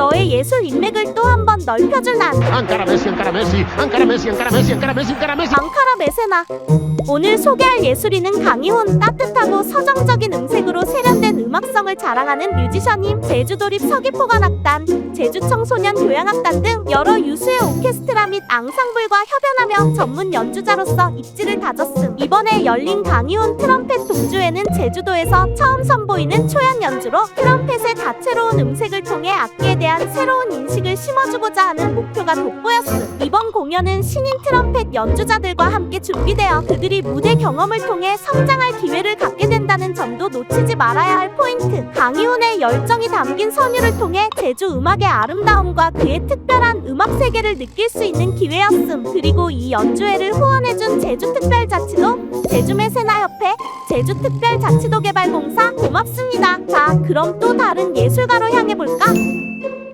너의 예술 인맥을 또 한 번 넓혀줄 난 Ankara Messi, Ankara Messi, Ankara Messi, Ankara Messi, Ankara Messi, Ankara Messi. 앙카라 메세나. 오늘 소개할 예술인은 강희훈 따뜻하고 서정적인 음색으로 세련된 음악성을 자랑하는 뮤지션임 제주도립 서귀포관악단 제주청소년 교향악단 등 여러 유수의 오케스트라 및 앙상블과 협연하며 전문 연주자로서 입지를 다졌음. 이번에 열린 강희훈 트럼펫 동주회는 제주도에서 처음 선보이는 초연 연주로 트럼펫의 다채 로운 음색을 통해 악기에 대한 새로운 인식을 심어주고자 하는 목표가 돋보였음 이번 공연은 신인 트럼펫 연주자들과 함께 준비되어 그들이 무대 경험을 통해 성장할 기회를 갖게 된다는 점도 놓치지 말아야 할 포인트. 강희훈의 열정이 담긴 선율을 통해 제주 음악의 아름다움과 그의 특별한 음악 세계를 느낄 수 있는 기회였음. 그리고 이 연주회를 후원해준 제주특별자치도, 제주매세나협회, 제주특별자치도개발공사 고맙습니다. 자, 그럼 또 다른 예술가로 볼까?